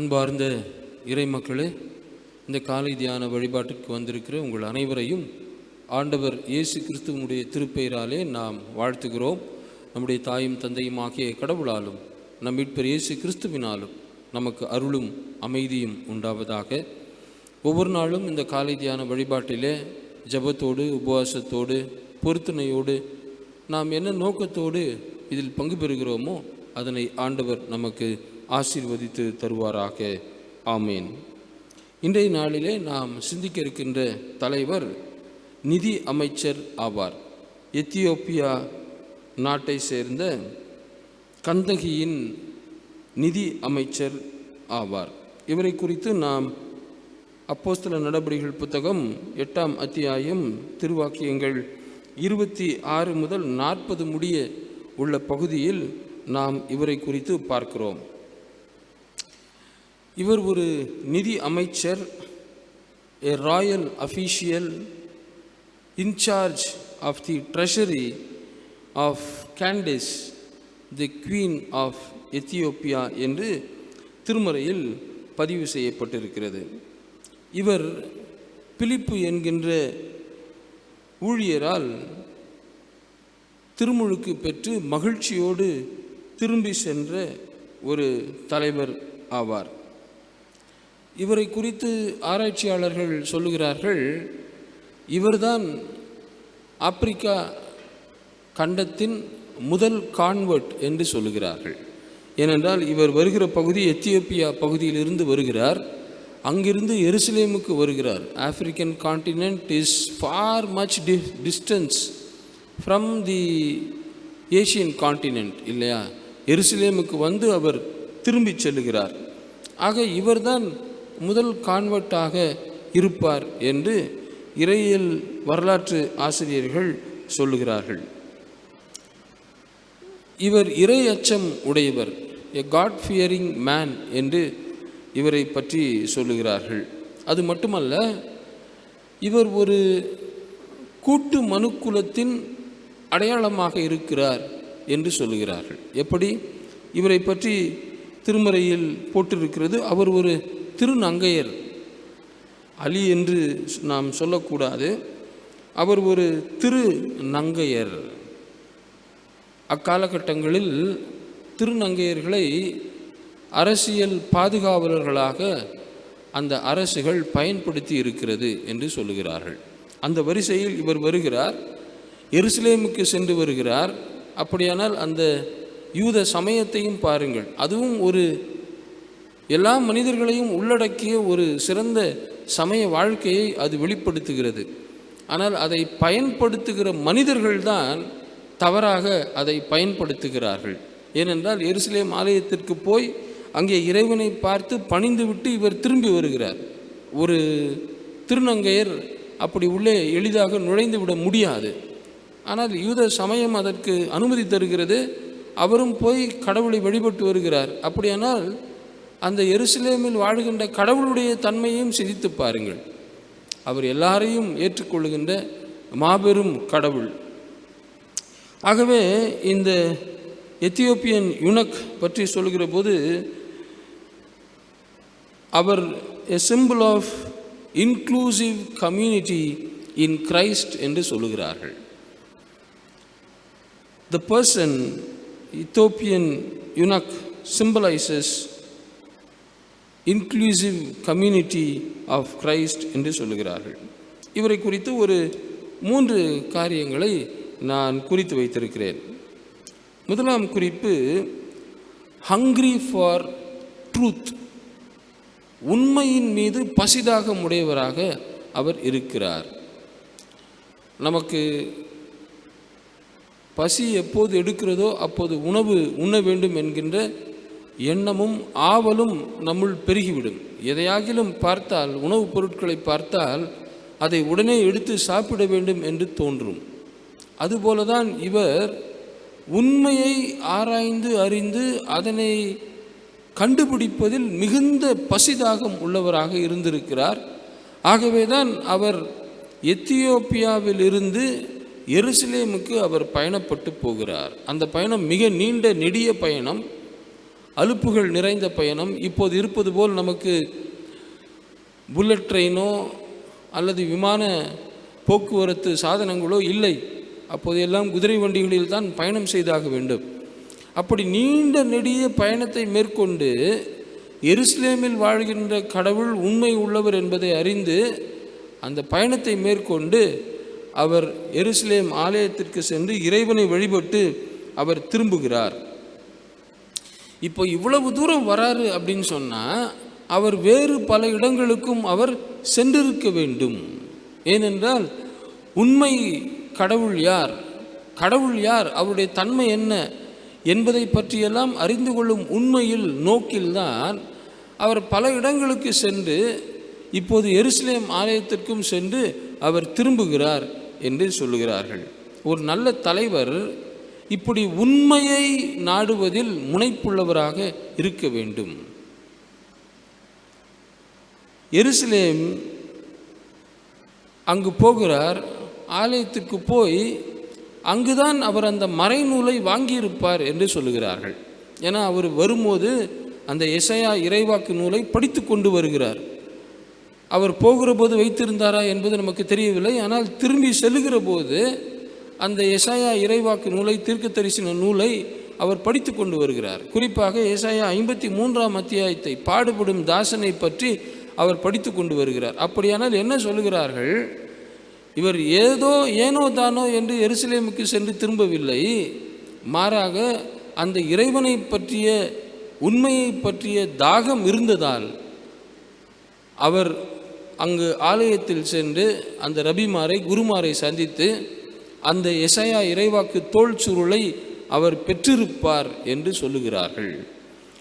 அன்பார்ந்த இறைமக்களே இந்த காலை தியான வழிபாட்டுக்கு வந்திருக்கிற உங்கள் அனைவரையும் ஆண்டவர் இயேசு கிறிஸ்துவனுடைய திருப்பெயராலே நாம் வாழ்த்துகிறோம். நம்முடைய தாயும் தந்தையும் ஆகிய கடவுளாலும் நம் மீட்பர் இயேசு கிறிஸ்துவினாலும் நமக்கு அருளும் அமைதியும் உண்டாவதாக. ஒவ்வொரு நாளும் இந்த காலை தியான வழிபாட்டிலே ஜெபத்தோடு உபவாசத்தோடு பொருத்தனையோடு நாம் என்ன நோக்கத்தோடு இதில் பங்கு பெறுகிறோமோ அதனை ஆண்டவர் நமக்கு ஆசீர்வதித்து தருவாராக. ஆமேன். இன்றைய நாளிலே நாம் சிந்திக்க இருக்கின்ற தலைவர் நிதி அமைச்சர் ஆவார். எத்தியோப்பியா நாட்டை சேர்ந்த கந்தகியின் நிதி அமைச்சர் ஆவார். இவரை குறித்து நாம் அப்போஸ்தல நடபடிகள் புத்தகம் எட்டாம் அத்தியாயம் திருவாக்கியங்கள் இருபத்தி ஆறு முதல் நாற்பது முடிய உள்ள பகுதியில் நாம் இவரை குறித்து பார்க்கிறோம். இவர் ஒரு நிதி அமைச்சர் a royal official incharge of the treasury of Candace the queen of Ethiopia என்று திருமறையில் பதிவு செய்யப்பட்டிருக்கிறது. இவர் பிலிப்பு என்கின்ற ஊழியரால் திருமுழுக்கு பெற்று மகிழ்ச்சியோடு திரும்பி சென்ற ஒரு தலைவர் ஆவார். இவரை குறித்து ஆராய்ச்சியாளர்கள் சொல்லுகிறார்கள் இவர்தான் ஆப்பிரிக்கா கண்டத்தின் முதல் கான்வெர்ட் என்று சொல்லுகிறார்கள். ஏனென்றால் இவர் வருகிற பகுதி எத்தியோப்பியா பகுதியிலிருந்து வருகிறார். அங்கிருந்து எருசலேமுக்கு வருகிறார். African continent is far much the distance from the Asian continent இல்லையா? எருசலேமுக்கு வந்து அவர் திரும்பிச் செல்லுகிறார். ஆக இவர்தான் முதல் கான்வெர்ட்டாக இருப்பார் என்று இறையியல் வரலாற்று ஆசிரியர்கள் சொல்லுகிறார்கள். இவர் இறை அச்சம் உடையவர் எ காட் ஃபியரிங் மேன் என்று இவரை பற்றி சொல்லுகிறார்கள். அது மட்டுமல்ல இவர் ஒரு கூட்டு மனுக்குலத்தின் அடையாளமாக இருக்கிறார் என்று சொல்லுகிறார்கள். எப்படி? இவரை பற்றி திருமறையில் போட்டிருக்கிறது அவர் ஒரு திருநங்கையர். அலி என்று நாம் சொல்லக்கூடாது. அவர் ஒரு திரு நங்கையர் அக்காலகட்டங்களில் திருநங்கையர்களை அரசியல் பாதுகாவலர்களாக அந்த அரசுகள் பயன்படுத்தி இருக்கிறது என்று சொல்லுகிறார்கள். அந்த வரிசையில் இவர் வருகிறார். எருசலேமுக்கு சென்று வருகிறார். அப்படியானால் அந்த யூத சமயத்தையும் பாருங்கள். அதுவும் ஒரு எல்லா மனிதர்களையும் உள்ளடக்கிய ஒரு சிறந்த சமய வாழ்க்கையை அது வெளிப்படுத்துகிறது. ஆனால் அதை பயன்படுத்துகிற மனிதர்கள்தான் தவறாக அதை பயன்படுத்துகிறார்கள். ஏனென்றால் எருசலேம் ஆலயத்திற்கு போய் அங்கே இறைவனை பார்த்து பணிந்துவிட்டு இவர் திரும்பி வருகிறார். ஒரு திருநங்கையர் அப்படி உள்ளே எளிதாக நுழைந்து விட முடியாது. ஆனால் யூத சமயம் அதற்கு அனுமதி தருகிறது. அவரும் போய் கடவுளை வழிபட்டு வருகிறார். அப்படியானால் அந்த எருசலேமில் வாழ்கின்ற கடவுளுடைய தன்மையையும் சிந்தித்து பாருங்கள். அவர் எல்லாரையும் ஏற்றுக்கொள்கின்ற மாபெரும் கடவுள். ஆகவே இந்த எத்தியோப்பியன் யுனக் பற்றி சொல்கிற போது அவர் a simple of inclusive community in Christ என்று சொல்லுகிறார்கள். The person Ethiopian eunuch symbolises inclusive community of Christ என்று சொல்லுகிறார்கள். இவரை குறித்து ஒரு மூன்று காரியங்களை நான் குறித்து வைத்திருக்கிறேன். முதலாம் குறிப்பு ஹங்க்ரி ஃபார் ட்ரூத் உண்மையின் மீது பசிதாக உடையவராக அவர் இருக்கிறார். நமக்கு பசி எப்போது எடுக்கிறதோ அப்போது உணவு உண்ண வேண்டும் என்கின்ற எண்ணமும் ஆவலும் நம்முள் பெருகிவிடும். எதையாகிலும் பார்த்தால் உணவுப் பொருட்களை பார்த்தால் அதை உடனே எடுத்து சாப்பிட வேண்டும் என்று தோன்றும். அதுபோலதான் இவர் உண்மையை ஆராய்ந்து அறிந்து அதனை கண்டுபிடிப்பதில் மிகுந்த பசிதாகம் உள்ளவராக இருந்திருக்கிறார். ஆகவேதான் அவர் எத்தியோப்பியாவில் இருந்து எருசலேமுக்கு அவர் பயணப்பட்டு போகிறார். அந்த பயணம் மிக நீண்ட நெடிய பயணம். அலுப்புகள் நிறைந்த பயணம். இப்போது இருப்பது போல் நமக்கு புல்லட் ட்ரெயினோ அல்லது விமான போக்குவரத்து சாதனங்களோ இல்லை. அப்போதெல்லாம் குதிரை வண்டிகளில் தான் பயணம் செய்தாக வேண்டும். அப்படி நீண்ட நெடிய பயணத்தை மேற்கொண்டு எருசலேமில் வாழ்கின்ற கடவுள் உண்மை உள்ளவர் என்பதை அறிந்து அந்த பயணத்தை மேற்கொண்டு அவர் எருசலேம் ஆலயத்திற்கு சென்று இறைவனை வழிபட்டு அவர் திரும்புகிறார். இப்போ இவ்வளவு தூரம் வராரு அப்படின்னு சொன்னால் அவர் வேறு பல இடங்களுக்கும் அவர் சென்றிருக்க வேண்டும். ஏனென்றால் உண்மை கடவுள் யார்? கடவுள் யார்? அவருடைய தன்மை என்ன? என்பதை பற்றியெல்லாம் அறிந்து கொள்ளும் உண்மையில் நோக்கில்தான் அவர் பல இடங்களுக்கு சென்று இப்போது எருசலேம் ஆலயத்திற்கும் சென்று அவர் திரும்புகிறார் என்று சொல்லுகிறார்கள். ஒரு நல்ல தலைவர் இப்படி உண்மையை நாடுவதில் முனைப்புள்ளவராக இருக்க வேண்டும். எருசலேம் அங்கு போகிறார். ஆலயத்துக்கு போய் அங்குதான் அவர் அந்த மறைநூலை வாங்கியிருப்பார் என்று சொல்லுகிறார்கள். ஏன்னா அவர் வரும்போது அந்த இசையா இறைவாக்கு நூலை படித்து கொண்டு வருகிறார். அவர் போகிற போது வைத்திருந்தாரா என்பது நமக்கு தெரியவில்லை. ஆனால் திரும்பி செல்லுகிற போது அந்த எசாயா இறைவாக்கு நூலை தீர்க்க தரிசன நூலை அவர் படித்து கொண்டு வருகிறார். குறிப்பாக ஏசாயா ஐம்பத்தி மூன்றாம் அத்தியாயத்தை பாடுபடும் தாசனை பற்றி அவர் படித்து கொண்டு வருகிறார். அப்படியானால் என்ன சொல்லுகிறார்கள்? இவர் ஏதோ ஏனோ தானோ என்று எருசலேமுக்கு சென்று திரும்பவில்லை. மாறாக அந்த இறைவனை பற்றிய உண்மையை பற்றிய தாகம் இருந்ததால் அவர் அங்கு ஆலயத்தில் சென்று அந்த ரபிமாரை குருமாரை சந்தித்து அந்த எசையா இறைவாக்கு தோல் சுருளை அவர் பெற்றிருப்பார் என்று சொல்லுகிறார்கள்.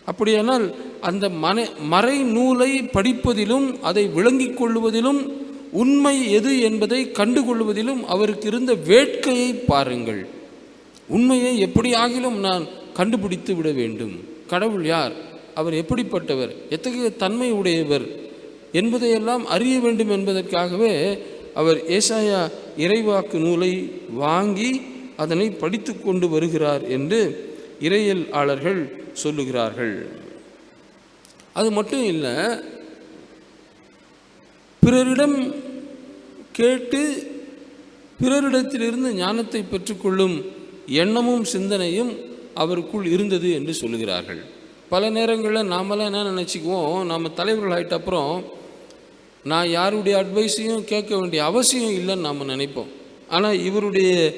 அப்படியானால் அந்த மனை மறை நூலை படிப்பதிலும் அதை விளங்கிக் கொள்வதிலும் உண்மை எது என்பதை கண்டுகொள்வதிலும் அவருக்கு இருந்த வேட்கையை பாருங்கள். உண்மையை எப்படி ஆகிலும் நான் கண்டுபிடித்து விட வேண்டும். கடவுள் யார்? அவர் எப்படிப்பட்டவர்? எத்தகைய தன்மை உடையவர்? என்பதையெல்லாம் அறிய வேண்டும் என்பதற்காகவே அவர் ஏசாயா இறைவாக்கு நூலை வாங்கி அதனை படித்து கொண்டு வருகிறார் என்று இறையலாளர்கள் சொல்லுகிறார்கள். அது மட்டும் இல்லை பிறரிடம் கேட்டு பிறரிடத்திலிருந்து ஞானத்தை பெற்றுக்கொள்ளும் எண்ணமும் சிந்தனையும் அவருக்குள் இருந்தது என்று சொல்லுகிறார்கள். பல நேரங்களில் நாமெல்லாம் என்ன நினச்சிக்குவோம் நம்ம தலைவர்கள் ஆகிட்ட அப்புறம் நான் யாருடைய அட்வைஸையும் கேட்க வேண்டிய அவசியம் இல்லைன்னு நாம் நினைப்போம். ஆனால் இவருடைய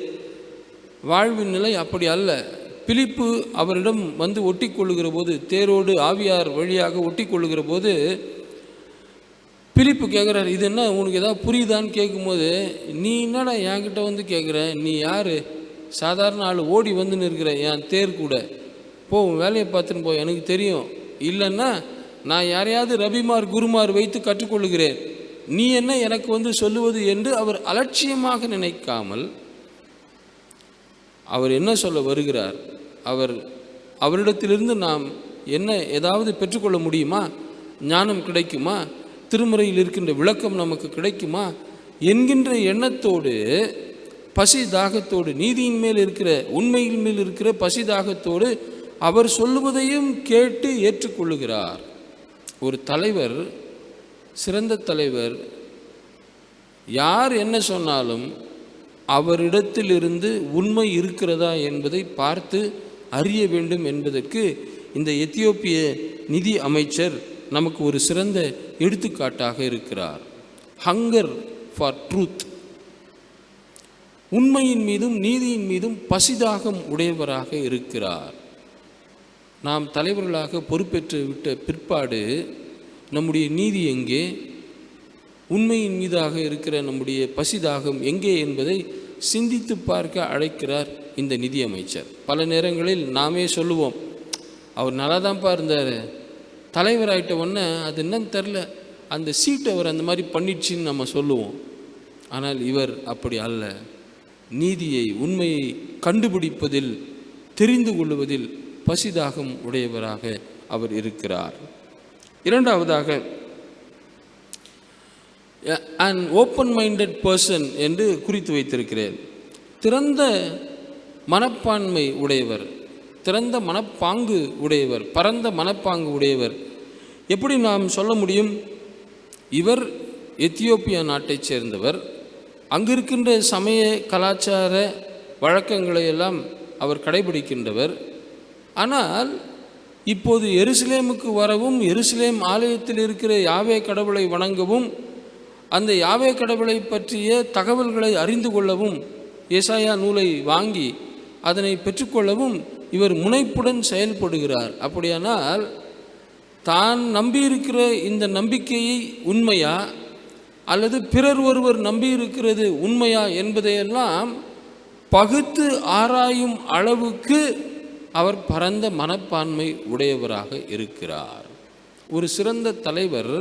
வாழ்வின் நிலை அப்படி அல்ல. பிலிப்பு அவரிடம் வந்து ஒட்டி கொள்ளுகிற போது தேரோடு ஆவியார் வழியாக ஒட்டி கொள்ளுகிற போது பிலிப்பு கேட்குறாரு இது என்ன? உனக்கு ஏதாவது புரியுதான்னு கேட்கும்போது நீ என்னடா என்கிட்ட வந்து கேட்குற? நீ யார்? சாதாரண ஆள் ஓடி வந்து நிற்கிற என் தேர் கூட. போ உன் வேலையை பார்த்துன்னு போ எனக்கு தெரியும். இல்லைன்னா நான் யாரையாவது ரபிமார் குருமார் வைத்து கற்றுக்கொள்கிறேன் நீ என்ன எனக்கு வந்து சொல்லுவது என்று அவர் அலட்சியமாக நினைக்காமல் அவர் என்ன சொல்ல வருகிறார்? அவர் அவரிடத்திலிருந்து நாம் என்ன ஏதாவது பெற்றுக்கொள்ள முடியுமா? ஞானம் கிடைக்குமா? திருமுறையில் இருக்கின்ற விளக்கம் நமக்கு கிடைக்குமா? என்கின்ற எண்ணத்தோடு பசி தாகத்தோடு நீதியின் மேல் இருக்கிற உண்மையின் மேல் இருக்கிற பசி தாகத்தோடு அவர் சொல்லுவதையும் கேட்டு ஏற்றுக்கொள்ளுகிறார். ஒரு தலைவர் சிறந்த தலைவர் யார் என்ன சொன்னாலும் அவரிடத்திலிருந்து உண்மை இருக்கிறதா என்பதை பார்த்து அறிய வேண்டும் என்பதற்கு இந்த எத்தியோப்பிய நிதி அமைச்சர் நமக்கு ஒரு சிறந்த எடுத்துக்காட்டாக இருக்கிறார். ஹங்கர் ஃபார் ட்ரூத் உண்மையின் மீதும் நீதியின் மீதும் பசிதாகம் உடையவராக இருக்கிறார். நாம் தலைவர்களாக பொறுப்பேற்று விட்ட பிற்பாடு நம்முடைய நீதி எங்கே? உண்மையின் மீதாக இருக்கிற நம்முடைய பசிதாகம் எங்கே என்பதை சிந்தித்து பார்க்க அழைக்கிறார் இந்த நிதியமைச்சர். பல நேரங்களில் நாமே சொல்லுவோம் அவர் நல்லா தான்ப்பா இருந்தார். தலைவராயிட்ட உடனே அது என்னன்னு தெரில அந்த சீட் அவர் அந்த மாதிரி பண்ணிடுச்சின்னு நம்ம சொல்லுவோம். ஆனால் இவர் அப்படி அல்ல. நீதியை உண்மையை கண்டுபிடிப்பதில் தெரிந்து கொள்வதில் பசிதாகம் உடையவராக அவர் இருக்கிறார். இரண்டாவதாக அன் ஓப்பன் மைண்டட் பர்சன் என்று குறித்து வைத்திருக்கிறேன். திறந்த மனப்பான்மை உடையவர் திறந்த மனப்பாங்கு உடையவர் பரந்த மனப்பாங்கு உடையவர். எப்படி நாம் சொல்ல முடியும்? இவர் எத்தியோப்பியா நாட்டைச் சேர்ந்தவர். அங்கிருக்கின்ற சமய கலாச்சார வழக்கங்களை எல்லாம் அவர் கடைபிடிக்கின்றவர். ஆனால் இப்போது எருசலேமுக்கு வரவும் எருசலேம் ஆலயத்தில் இருக்கிற யாவே கடவுளை வணங்கவும் அந்த யாவே கடவுளை பற்றிய தகவல்களை அறிந்து கொள்ளவும் ஏசாயா நூலை வாங்கி அதனை பெற்றுக்கொள்ளவும் இவர் முனைப்புடன் செயல்படுகிறார். அப்படியானால் தான் நம்பியிருக்கிற இந்த நம்பிக்கையை உண்மையா? அல்லது பிறர் ஒருவர் நம்பியிருக்கிறது உண்மையா என்பதையெல்லாம் பகுத்து ஆராயும் அளவுக்கு அவர் பரந்த மனப்பான்மை உடையவராக இருக்கிறார். ஒரு சிறந்த தலைவர்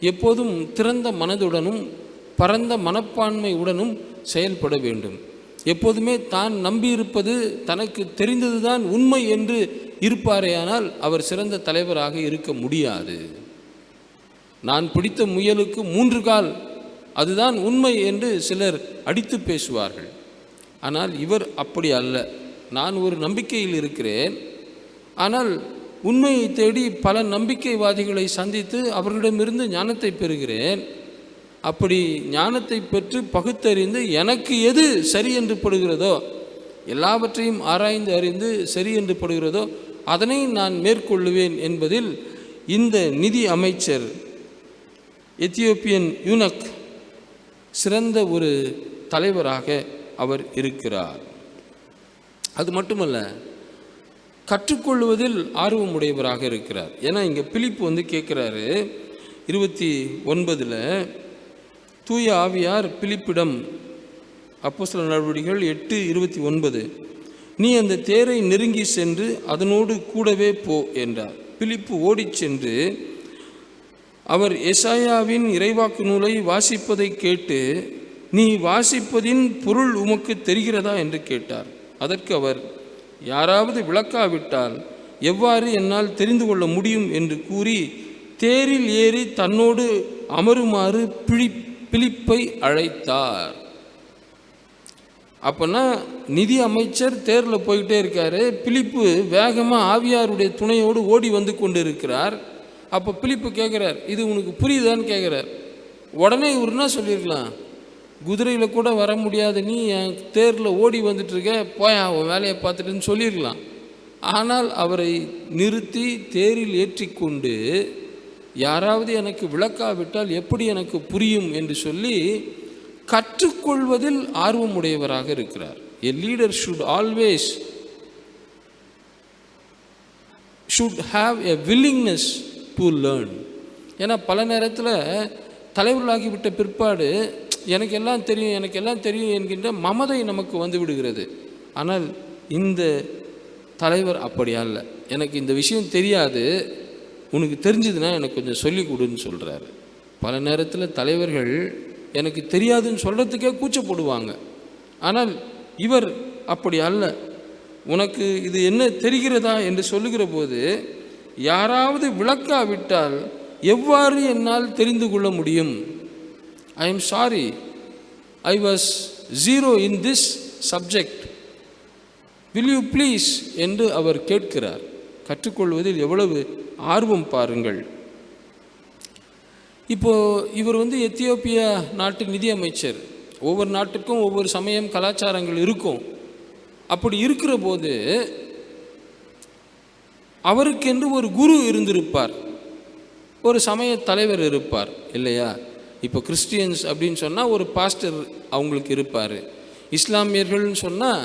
எப்போதும் திறந்த மனதுடனும் பரந்த மனப்பான்மையுடனும் செயல்பட வேண்டும். எப்போதுமே தான் நம்பியிருப்பது தனக்கு தெரிந்ததுதான் உண்மை என்று இருப்பாரேயானால் அவர் சிறந்த தலைவராக இருக்க முடியாது. நான் பிடித்த முயலுக்கு மூன்று கால் அதுதான் உண்மை என்று சிலர் அடித்து பேசுவார்கள். ஆனால் இவர் அப்படி அல்ல. நான் ஒரு நம்பிக்கையில் இருக்கிறேன். ஆனால் உண்மையை தேடி பல நம்பிக்கைவாதிகளை சந்தித்து அவர்களிடமிருந்து ஞானத்தை பெறுகிறேன். அப்படி ஞானத்தை பெற்று பகுத்தறிந்து எனக்கு எது சரி என்று படுகிறதோ எல்லாவற்றையும் ஆராய்ந்து அறிந்து சரி என்று படுகிறதோ அதனை நான் மேற்கொள்ளுவேன் என்பதில் இந்த நிதி அமைச்சர் எத்தியோப்பியன் யூனக் சிறந்த ஒரு தலைவராக அவர் இருக்கிறார். அது மட்டுமல்ல கற்றுக்கொள்வதில் ஆர்வம் உடையவராக இருக்கிறார். ஏன்னா இங்கே பிலிப்பு வந்து கேட்குறாரு இருபத்தி ஒன்பதில் தூய ஆவியார் பிலிப்பிடம் அப்போஸ்தல நடவடிக்கைகள் எட்டு இருபத்தி ஒன்பது. நீ அந்த தேரை நெருங்கி சென்று அதனோடு கூடவே போ என்றார். பிலிப்பு ஓடிச் சென்று அவர் எசாயாவின் இறைவாக்கு நூலை வாசிப்பதை கேட்டு நீ வாசிப்பதின் பொருள் உமக்கு தெரிகிறதா? என்று கேட்டார். அதற்கு அவர் யாராவது விளக்காவிட்டால் எவ்வாறு என்னால் தெரிந்து கொள்ள முடியும்? என்று கூறி தேரில் ஏறி தன்னோடு அமருமாறு பிழி பிலிப்பை அழைத்தார். அப்போனா நிதி அமைச்சர் தேரில் போய்கிட்டே இருக்காரு. பிலிப்பு வேகமாக ஆவியாருடைய துணையோடு ஓடி வந்து கொண்டு இருக்கிறார் அப்போ பிலிப்பு கேட்குறார் இது உனக்கு புரியுதான்னு கேட்குறார் உடனே இவர் என்ன சொல்லியிருக்கலாம்? குதிரையில் கூட வர முடியாது. நீ என் தேரில் ஓடி வந்துட்டுருக்க போய் அவன் வேலையை பார்த்துட்டுன்னு சொல்லியிருக்கலாம். ஆனால் அவரை நிறுத்தி தேரில் ஏற்றிக்கொண்டு யாராவது எனக்கு விளக்காவிட்டால் எப்படி எனக்கு புரியும் என்று சொல்லி கற்றுக்கொள்வதில் ஆர்வமுடையவராக இருக்கிறார். A leader should always should have a willingness to learn ஏன்னா பல நேரத்தில் தலைவர்களாகிவிட்ட பிற்பாடு எனக்கு எல்லாம் தெரியும் எனக்கு எல்லாம் தெரியும் என்கின்ற மமதை நமக்கு வந்து விடுகிறது. ஆனால் இந்த தலைவர் அப்படி அல்ல. எனக்கு இந்த விஷயம் தெரியாது. உனக்கு தெரிஞ்சதுன்னா எனக்கு கொஞ்சம் சொல்லிக் கொடுன்னு சொல்கிறாரு பல நேரத்தில் தலைவர்கள் எனக்கு தெரியாதுன்னு சொல்கிறதுக்கே கூச்சப்படுவாங்க. ஆனால் இவர் அப்படி அல்ல. உனக்கு இது என்ன தெரிகிறதா என்று சொல்லுகிற போது யாராவது விளக்காவிட்டால் எவ்வாறு என்னால் தெரிந்து கொள்ள முடியும்? I am sorry I was zero in this subject will you please என்று அவர் கேட்கிறார். கற்றுக்கொள்வதில் எவ்வளவு ஆர்வம் பாருங்கள். இப்போ இவர் வந்து எத்தியோப்பியா நாட்டு நிதி அமைச்சர் ஒவ்வொரு நாட்டுக்கும் ஒவ்வொரு சமயம் கலாச்சாரங்கள் இருக்கும். அப்படி இருக்கிற போது அவருக்கென்று ஒரு குரு இருந்திருப்பார். ஒரு சமய தலைவர் இருப்பார் இல்லையா? இப்போ கிறிஸ்டியன்ஸ் அப்படின்னு சொன்னால் ஒரு பாஸ்டர் அவங்களுக்கு இருப்பார். இஸ்லாமியர்கள்னு சொன்னால்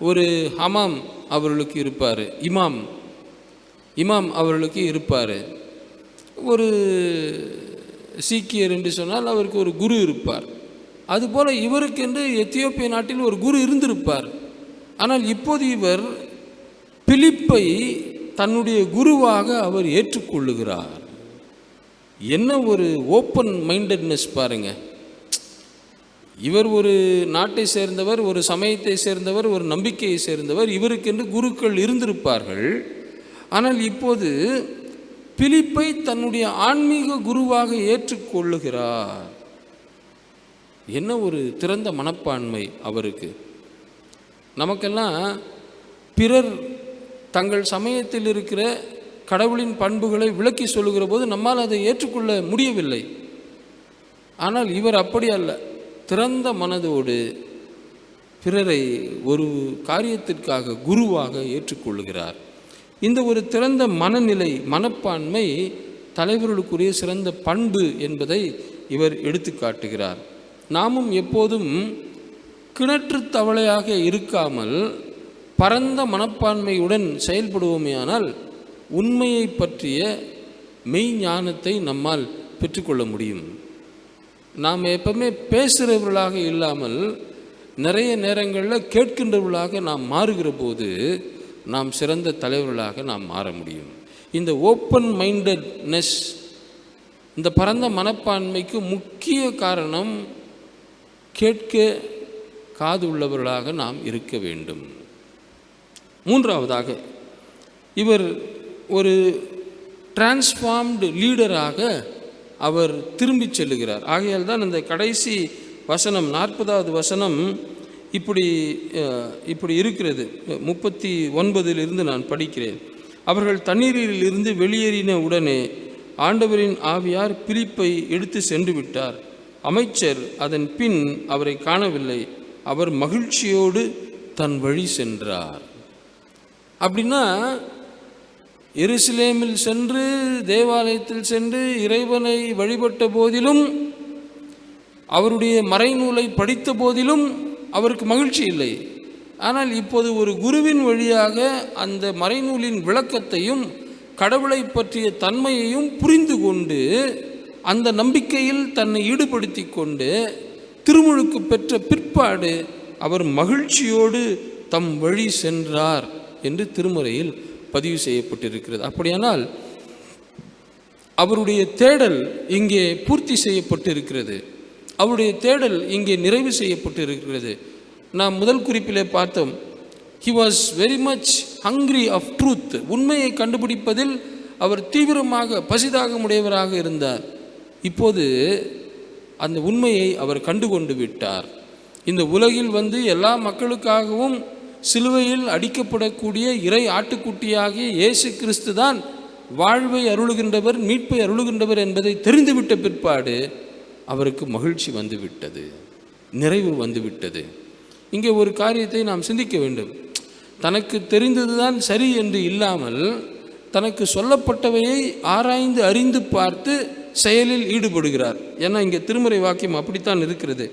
ஒரு ஹமாம் அவர்களுக்கு இருப்பார். இமாம். இமாம் அவர்களுக்கு இருப்பார். ஒரு சீக்கியர் என்று சொன்னால் அவருக்கு ஒரு குரு இருப்பார். அதுபோல் இவருக்கென்று எத்தியோப்பிய நாட்டில் ஒரு குரு இருந்திருப்பார். ஆனால் இப்போது இவர் பிலிப்பை தன்னுடைய குருவாக அவர் ஏற்றுக்கொள்ளுகிறார். என்ன ஒரு ஓப்பன் மைண்டட்னஸ் பாருங்கள் இவர் ஒரு நாட்டை சேர்ந்தவர் ஒரு சமயத்தை சேர்ந்தவர் ஒரு நம்பிக்கையை சேர்ந்தவர் இவருக்கென்று குருக்கள் இருந்திருப்பார்கள். ஆனால் இப்போது பிலிப்பை தன்னுடைய ஆன்மீக குருவாக ஏற்றுக்கொள்ளுகிறார். என்ன ஒரு திறந்த மனப்பான்மை அவருக்கு. நமக்கெல்லாம் பிறர் தங்கள் சமயத்தில் இருக்கிற கடவுளின் பண்புகளை விளக்கி சொல்லுகிற போது நம்மால் அதை ஏற்றுக்கொள்ள முடியவில்லை. ஆனால் இவர் அப்படி அல்ல. திறந்த மனதோடு பிறரை ஒரு காரியத்திற்காக குருவாக ஏற்றுக்கொள்கிறார் இந்த ஒரு திறந்த மனநிலை மனப்பான்மை தலைவர்களுக்குரிய சிறந்த பண்பு என்பதை இவர் எடுத்து காட்டுகிறார். நாமும் எப்போதும் கிணற்று தவளையாக இருக்காமல் பரந்த மனப்பான்மையுடன் செயல்படுவோமேயானால் உண்மையை பற்றிய மெய் ஞானத்தை நம்மால் பெற்றுக்கொள்ள முடியும். நாம் எப்பவுமே பேசுகிறவர்களாக இல்லாமல் நிறைய நேரங்களில் கேட்கின்றவர்களாக நாம் மாறுகிற போது நாம் சிறந்த தலைவர்களாக நாம் மாற முடியும். இந்த ஓப்பன் மைண்டட்னஸ் இந்த பரந்த மனப்பான்மைக்கு முக்கிய காரணம் கேட்க காது உள்ளவர்களாக நாம் இருக்க வேண்டும். மூன்றாவதாக இவர் ஒரு டிரான்ஸ்ஃபார்ம்டு லீடராக அவர் திரும்பிச் செல்லுகிறார். ஆகையால் தான் இந்த கடைசி வசனம் நாற்பதாவது வசனம் இப்படி இப்படி இருக்கிறது. முப்பத்தி ஒன்பதிலிருந்து நான் படிக்கிறேன். அவர்கள் தண்ணீரில் இருந்து வெளியேறின உடனே ஆண்டவரின் ஆவியார் பிலிப்பை எடுத்து சென்று விட்டார். அமைச்சர் அதன் பின் அவரை காணவில்லை. அவர் மகிழ்ச்சியோடு தன் வழி சென்றார். அப்படின்னா எருசலேமில் சென்று தேவாலயத்தில் சென்று இறைவனை வழிபட்ட போதிலும் அவருடைய மறைநூலை படித்த போதிலும் அவருக்கு மகிழ்ச்சி இல்லை. ஆனால் இப்போது ஒரு குருவின் வழியாக அந்த மறைநூலின் விளக்கத்தையும் கடவுளை பற்றிய தன்மையையும் புரிந்து கொண்டு அந்த நம்பிக்கையில் தன்னை ஈடுபடுத்தி கொண்டு திருமுழுக்கு பெற்ற பிற்பாடு அவர் மகிழ்ச்சியோடு தம் வழி சென்றார் என்று திருமுறையில் பதிவு செய்யப்பட்டிருக்கிறது. அப்படியானால் அவருடைய தேடல் இங்கே பூர்த்தி செய்யப்பட்டிருக்கிறது. அவருடைய தேடல் இங்கே நிறைவு செய்யப்பட்டிருக்கிறது. நாம் முதல் குறிப்பிலே பார்த்தோம் he was very much hungry of truth உண்மையை கண்டுபிடிப்பதில் அவர் தீவிரமாக பசிதாக உடையவராக இருந்தார். இப்போது அந்த உண்மையை அவர் கண்டுகொண்டு விட்டார். இந்த உலகில் வந்து எல்லா மக்களுக்காகவும் சிலுவையில் அடிக்கப்படக்கூடிய இறை ஆட்டுக்குட்டியாகிய இயேசு கிறிஸ்து தான் வாழ்வை அருளுகின்றவர் மீட்பை அருளுகின்றவர் என்பதை தெரிந்துவிட்ட பிற்பாடு அவருக்கு மகிழ்ச்சி வந்துவிட்டது நிறைவு வந்துவிட்டது. இங்கே ஒரு காரியத்தை நாம் சிந்திக்க வேண்டும். தனக்கு தெரிந்ததுதான் சரி என்று இல்லாமல் தனக்கு சொல்லப்பட்டவையை ஆராய்ந்து அறிந்து பார்த்து செயலில் ஈடுபடுகிறார். ஏன்னா இங்கே திருமுறை வாக்கியம் அப்படித்தான் இருக்கிறது.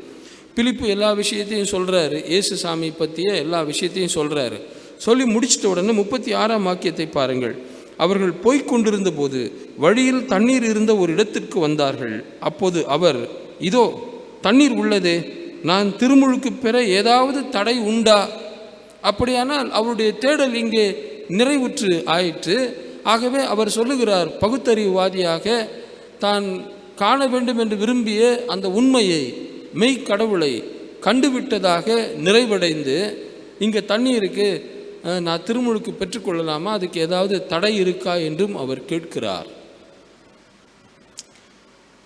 பிலிப்பு எல்லா விஷயத்தையும் சொல்கிறாரு இயேசு சாமி பற்றிய எல்லா விஷயத்தையும் சொல்கிறாரு சொல்லி முடிச்சிட்ட உடனே முப்பத்தி ஆறாம் வாக்கியத்தை பாருங்கள். அவர்கள் போய்க் கொண்டிருந்த போது வழியில் தண்ணீர் இருந்த ஒரு இடத்திற்கு வந்தார்கள். அப்போது அவர் இதோ தண்ணீர் உள்ளதே. நான் திருமுழுக்கு பெற ஏதாவது தடை உண்டா? அப்படியானால் அவருடைய தேடல் இங்கே நிறைவுற்று ஆயிற்று. ஆகவே அவர் சொல்லுகிறார் பகுத்தறிவுவாதியாக தான் காண வேண்டும் என்று விரும்பிய அந்த உண்மையை மெய் கடவுளை கண்டுவிட்டதாக நிறைவடைந்து இங்கே தண்ணீருக்கு நான் திருமுழுக்கு பெற்றுக்கொள்ளலாமா? அதுக்கு ஏதாவது தடை இருக்கா என்றும் அவர் கேட்கிறார்.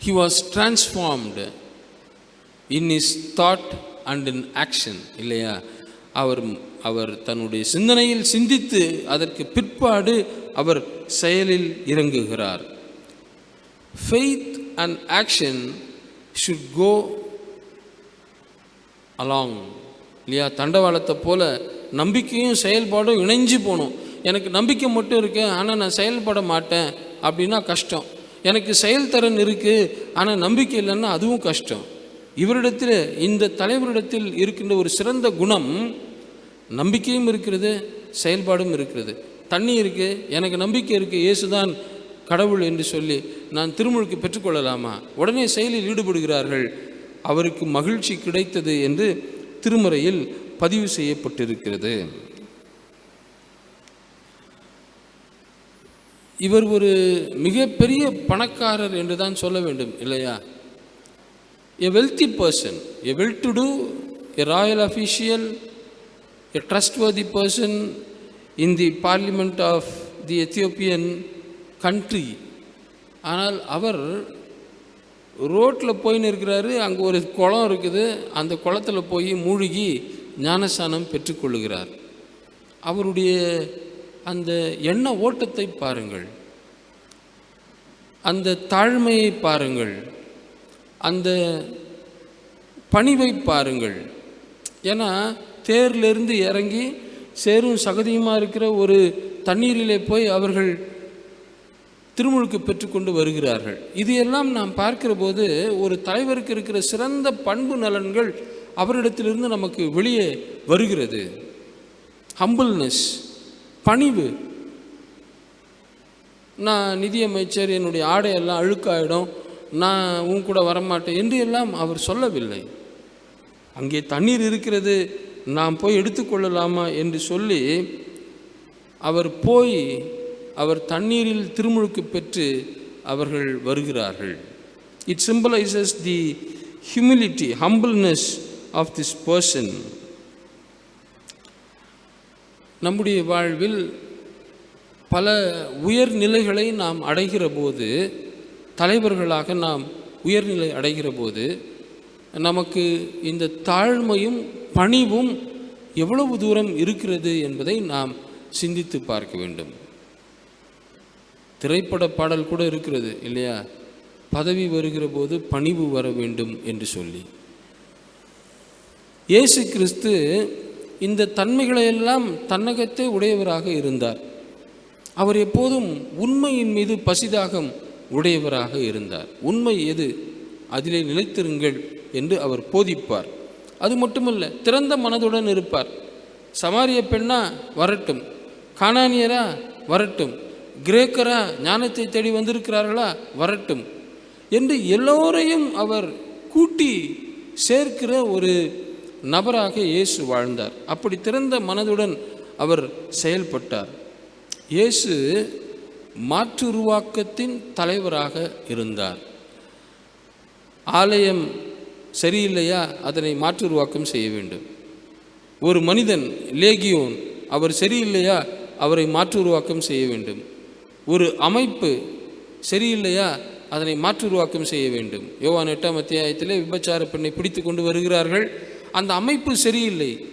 He was transformed in is thought and in action இல்லையா? அவர் அவர் தன்னுடைய சிந்தனையில் சிந்தித்து அதற்கு பிற்பாடு அவர் செயலில் இறங்குகிறார். Faith and action should go along. இல்லையா தண்டவாளத்தை போல நம்பிக்கையும் செயல்பாடும் இணைஞ்சு போகணும். எனக்கு நம்பிக்கை மட்டும் இருக்குது ஆனால் நான் செயல்பட மாட்டேன் அப்படின்னா கஷ்டம். எனக்கு செயல்திறன் இருக்குது ஆனால் நம்பிக்கை இல்லைன்னா அதுவும் கஷ்டம். இவரிடத்தில் இந்த தலைவரிடத்தில் இருக்கின்ற ஒரு சிறந்த குணம் நம்பிக்கையும் இருக்கிறது செயல்பாடும் இருக்கிறது. தண்ணி இருக்குது எனக்கு நம்பிக்கை இருக்குது இயேசுதான் கடவுள் என்று சொல்லி நான் திருமுழுக்கு பெற்றுக்கொள்ளலாமா? உடனே செயலில் ஈடுபடுகிறார்கள். அவருக்கு மகிழ்ச்சி கிடைத்தது என்று திருமறையில் பதிவு செய்யப்பட்டிருக்கிறது இவர் ஒரு மிகப்பெரிய பணக்காரர் என்று தான் சொல்ல வேண்டும் இல்லையா a wealthy person a well to do a royal official a trustworthy person in the parliament of the Ethiopian country ஆனால் அவர் ரோட்டில் போயின்னு இருக்கிறாரு அங்கே ஒரு குளம் இருக்குது. அந்த குளத்தில் போய் மூழ்கி ஞானஸ்தானம் பெற்றுக்கொள்ளுகிறார் அவருடைய அந்த எண்ண ஓட்டத்தை பாருங்கள். அந்த தாழ்மையை பாருங்கள். அந்த பணிவை பாருங்கள். ஏன்னா தேர்லேருந்து இறங்கி சேரும் சகதியுமாக இருக்கிற ஒரு தண்ணீரிலே போய் அவர்கள் திருமுழுக்கு பெற்றுக்கொண்டு வருகிறார்கள். இது எல்லாம் நாம் பார்க்கிற போது ஒரு தலைவருக்கு இருக்கிற சிறந்த பண்பு நலன்கள் அவரிடத்திலிருந்து நமக்கு வெளியே வருகிறது. ஹம்பிள்னஸ் பணிவு. நான் நிதியமைச்சர் என்னுடைய ஆடையெல்லாம் அழுக்காயிடும் நான் உன் கூட வரமாட்டேன் என்று எல்லாம் அவர் சொல்லவில்லை. அங்கே தண்ணீர் இருக்கிறது நாம் போய் எடுத்துக்கொள்ளலாமா என்று சொல்லி அவர் போய் அவர் தண்ணீரில் திருமுழுக்கு பெற்று அவர்கள் வருகிறார்கள். It symbolises the humility humbleness of this person நம்முடைய வாழ்வில் பல உயர்நிலைகளை நாம் அடைகிற போது தலைவர்களாக நாம் உயர்நிலை அடைகிற போது நமக்கு இந்த தாழ்மையும் பணிவும் எவ்வளவு தூரம் இருக்கிறது என்பதை நாம் சிந்தித்து பார்க்க வேண்டும். திரைப்பட பாடல் கூட இருக்கிறது இல்லையா? பதவி வருகிற போது பணிவு வர வேண்டும் என்று சொல்லி. இயேசு கிறிஸ்து இந்த தன்மைகளையெல்லாம் தன்னகத்தே உடையவராக இருந்தார். அவர் எப்போதும் உண்மையின் மீது பசிதாகம் உடையவராக இருந்தார். உண்மை எது? அதிலே நிலைத்திருங்கள் என்று அவர் போதிப்பார். அது மட்டுமல்ல திறந்த மனதுடன் இருப்பார். சமாரிய பெண்ணா வரட்டும் காணானியரா வரட்டும் கிரேக்கரா ஞானத்தை தேடி வந்திருக்கிறார்களா? வரட்டும் என்று எல்லோரையும் அவர் கூட்டி சேர்க்கிற ஒரு நபராக இயேசு வாழ்ந்தார். அப்படி திறந்த மனதுடன் அவர் செயல்பட்டார். இயேசு மாற்றுருவாக்கத்தின் தலைவராக இருந்தார். ஆலயம் சரியில்லையா? அதனை மாற்றுருவாக்கம் செய்ய வேண்டும். ஒரு மனிதன் லேகியோன் அவர் சரியில்லையா? அவரை மாற்று உருவாக்கம் செய்ய வேண்டும். ஒரு அமைப்பு சரியில்லையா அதனை மாற்று உருவாக்கம் செய்ய வேண்டும். யோவான் எட்டாம் அத்தியாயத்திலே விபச்சார பெண்ணை பிடித்து கொண்டு வருகிறார்கள். அந்த அமைப்பு சரியில்லை.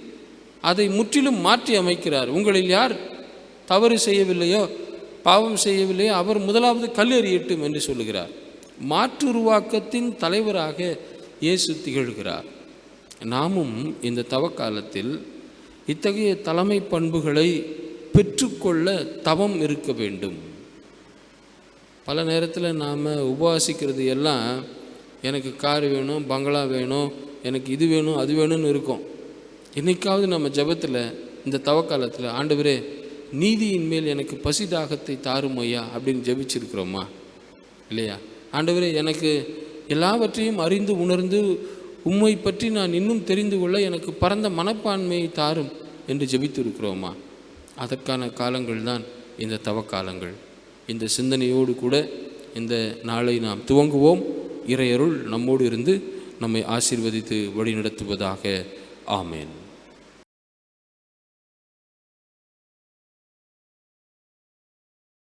அதை முற்றிலும் மாற்றி அமைக்கிறார். உங்களில் யார் தவறு செய்யவில்லையோ பாவம் செய்யவில்லையோ அவர் முதலாவது கல்லெறியட்டும் என்று சொல்லுகிறார். மாற்றுருவாக்கத்தின் தலைவராக இயேசு திகழ்கிறார். நாமும் இந்த தவக்காலத்தில் இத்தகைய தலைமை பண்புகளை பெற்றுக்கொள்ள தவம் இருக்க வேண்டும். பல நேரத்தில் நாம் உபவாசிக்கிறது எல்லாம் எனக்கு கார் வேணும் பங்களா வேணும் எனக்கு இது வேணும் அது வேணும்னு இருக்கும். என்றைக்காவது நம்ம ஜெபத்தில் இந்த தவக்காலத்தில் ஆண்டவரே நீதியின் மேல் எனக்கு பசி தாகத்தை தாரும் ஐயா அப்படின்னு ஜபிச்சிருக்கிறோமா? இல்லையா? ஆண்டவரே எனக்கு எல்லாவற்றையும் அறிந்து உணர்ந்து உம்மை பற்றி நான் இன்னும் தெரிந்து கொள்ள எனக்கு பரந்த மனப்பான்மையை தாரும் என்று ஜபித்திருக்கிறோமா? அதற்கான காலங்கள் தான் இந்த தவக்காலங்கள். இந்த சிந்தனையோடு கூட இந்த நாளை நாம் துவங்குவோம். இறையருள் நம்மோடு இருந்து நம்மை ஆசீர்வதித்து வழிநடத்துவதாக. ஆமேன்.